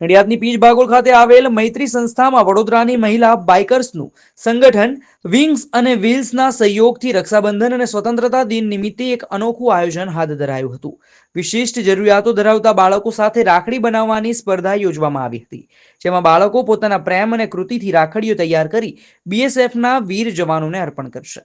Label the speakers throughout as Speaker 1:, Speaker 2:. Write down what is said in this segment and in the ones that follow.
Speaker 1: નડિયાદની પીજ ભાગોળ ખાતે આવેલ મૈત્રી સંસ્થામાં વડોદરાની મહિલા બાઇકર્સનું સંગઠન વિંગ્સ અને વ્હીલ્સના સહયોગથી રક્ષાબંધન અને સ્વતંત્રતા દિન નિમિત્તે એક અનોખું આયોજન હાથ ધરાયું હતું. વિશિષ્ટ જરૂરિયાતો ધરાવતા બાળકો સાથે રાખડી બનાવવાની સ્પર્ધા યોજવામાં આવી હતી, જેમાં બાળકો પોતાના પ્રેમ અને કૃતિથી રાખડીઓ તૈયાર કરી બીએસએફના વીર જવાનોને અર્પણ કરશે.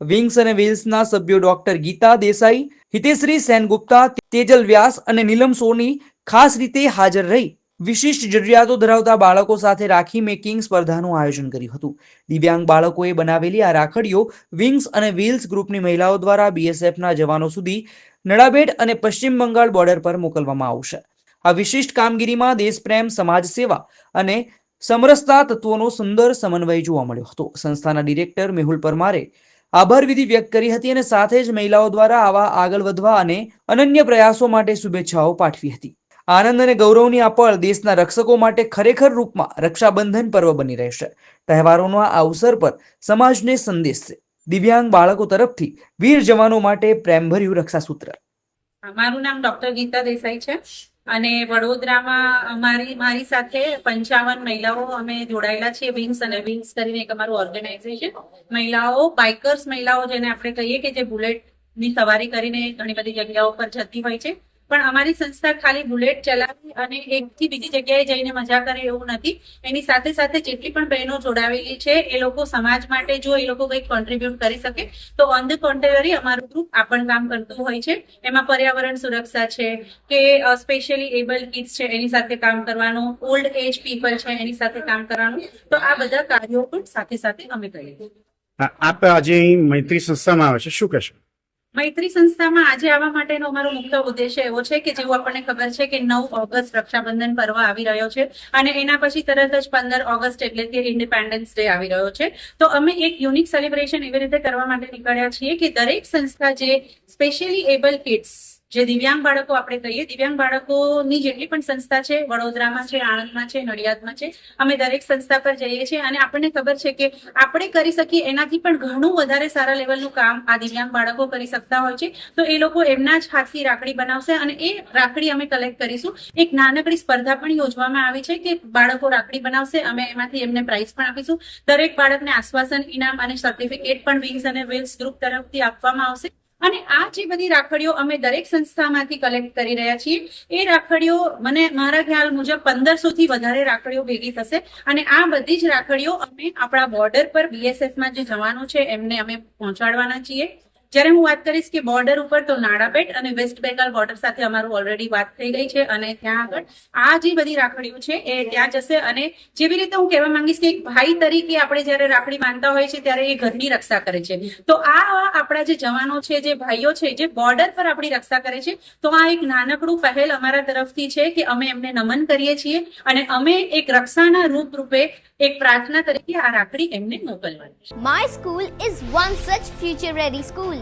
Speaker 1: વિંગ્સ અને વ્હીલ્સના સભ્યો ડોક્ટર ગીતા દેસાઈ હિતેશ્રી સેનગુપ્તા, તેજલ વ્યાસ અને નીલમ સોની ખાસ રીતે હાજર રહી વિશિષ્ટ જરૂરિયાતો ધરાવતા બાળકો સાથે રાખી મેકિંગ સ્પર્ધાનું આયોજન કર્યું હતું. દિવ્યાંગ બાળકોએ બનાવેલી આ રાખડીઓ વિંગ્સ અને વ્હીલ્સ ગ્રુપની મહિલાઓ દ્વારા બીએસએફના જવાનો સુધી નડાબેટ અને પશ્ચિમ બંગાળ બોર્ડર પર મોકલવામાં આવશે. આ વિશિષ્ટ કામગીરીમાં દેશપ્રેમ સમાજ સેવા અને સમરસતા તત્વોનો સુંદર સમન્વય જોવા મળ્યો હતો. સંસ્થાના ડિરેક્ટર મેહુલ પરમારે આભાર વિધિ વ્યક્ત કરી હતી અને સાથે જ મહિલાઓ દ્વારા આવા આગળ વધવા અને અનન્ય પ્રયાસો માટે શુભેચ્છાઓ પાઠવી હતી. આનંદ અને ગૌરવની આ પળ દેશના રક્ષકો માટે ખરેખર રૂપમાં રક્ષાબંધન પર્વ બની રહેશે. તહેવારોનો આ અવસર પર સમાજને સંદેશ છે. દિવ્યાંગ બાળકો તરફથી વીર જવાનો માટે પ્રેમભર્યું રક્ષાસૂત્ર.
Speaker 2: મારું નામ ડોક્ટર ગીતા દેસાઈ છે અને વડોદરામાં અમારી, મારી સાથે પંચાવન મહિલાઓ અમે જોડાયેલા છીએ વિંગ્સ અને વિંગ્સ કરીને એક અમારું ઓર્ગેનાઇઝેશન મહિલાઓ બાઇકર્સ મહિલાઓ જેને આપણે કહીએ કે જે બુલેટની સવારી કરીને ઘણી બધી જગ્યાઓ પર જતી હોય છે. પણ અમારી સંસ્થા ખાલી બુલેટ ચલાવી અને એકથી બીજી જગ્યાએ જઈને મજા કરે એવું નથી. એની સાથે સાથે જેટલી પણ બહેનો જોડાવેલી છે, એ લોકો સમાજ માટે જો એ લોકો કંઈક કોન્ટ્રીબ્યુટ કરી શકે, તો ઓન ધ કોન્ટ્રેરી અમારું ગ્રુપ આ પણ કામ કરતું હોય છે. એમાં પર્યાવરણ સુરક્ષા છે, કે સ્પેશિયલી એબલ કિડ્સ છે, એની સાથે કામ કરવાનું ઓલ્ડ એજ પીપલ છે, એની સાથે કામ કરવાનું. તો આ બધા કાર્યો પણ સાથે સાથે અમે કરીએ
Speaker 3: આપ આજે મૈત્રી સંસ્થામાં આવે છે, શું કહેશો?
Speaker 2: મૈત્રી સંસ્થામાં આજે આવવા માટેનો અમારો મુખ્ય ઉદ્દેશ્ય એવો છે કે જેવું આપણને ખબર છે કે નવ ઓગસ્ટ રક્ષાબંધન પર્વ આવી રહ્યો છે અને એના પછી તરત જ પંદર ઓગસ્ટ એટલે કે ઇન્ડિપેન્ડન્સ ડે આવી રહ્યો છે. તો અમે એક યુનિક સેલિબ્રેશન એવી રીતે કરવા માટે નીકળ્યા છીએ કે દરેક સંસ્થા જે સ્પેશિયલી એબલ કિડ્સ જે દિવ્યાંગ બાળકો આપણે કહીએ, દિવ્યાંગ બાળકોની જેટલી પણ સંસ્થા છે, વડોદરામાં છે, આણંદમાં છે, નડિયાદમાં છે, અમે દરેક સંસ્થા પર જઈએ છીએ અને આપણને ખબર છે કે આપણે કરી શકીએ એનાથી પણ ઘણું વધારે સારા લેવલનું કામ આ દિવ્યાંગ બાળકો કરી શકતા હોય છે. તો એ લોકો એમના જ હાથથી રાખડી બનાવશે અને એ રાખડી અમે કલેક્ટ કરીશું. એક નાનકડી સ્પર્ધા પણ યોજવામાં આવી છે કે બાળકો રાખડી બનાવશે, અમે એમાંથી એમને પ્રાઇઝ પણ આપીશું. દરેક બાળકને આશ્વાસન, ઇનામ અને સર્ટિફિકેટ પણ વિંગ્સ અને વેલ્સ ગ્રુપ તરફથી આપવામાં આવશે. અને આ જે બધી રાખડીઓ અમે દરેક સંસ્થામાંથી કલેક્ટ કરી રહ્યા છીએ, એ રાખડીઓ મને મારા ખ્યાલ મુજબ પંદરસો થી વધારે રાખડીઓ ભેગી થશે. અને આ બધી જ રાખડીઓ અમે આપણા બોર્ડર પર બીએસએફમાં જે જવાનો છે, એમને અમે પહોંચાડવાના છીએ. જ્યારે હું વાત કરીશ કે બોર્ડર ઉપર, તો નાડાબેટ અને વેસ્ટ બેંગાલ બોર્ડર સાથે અમારું ઓલરેડી વાત થઈ ગઈ છે અને ત્યાં આગળ આ જે બધી રાખડીઓ છે, એ ત્યાં જશે અને જેવી રીતે હું કહેવા માંગીશ કે ભાઈ તરીકે આપણે જ્યારે રાખડી બાંધતા હોય છે, ત્યારે એ ઘરની રક્ષા કરે છે. તો આ આપણા જે જવાનો છે, જે ભાઈઓ છે, જે બોર્ડર પર આપણી રક્ષા કરે છે, તો આ એક નાનકડું પહેલ અમારા તરફથી છે કે અમે એમને નમન કરીએ છીએ અને અમે એક રક્ષાના રૂપ રૂપે એક પ્રાર્થના તરીકે આ રાખડી એમને મોકલવાની છે.
Speaker 4: School is one such future ready school.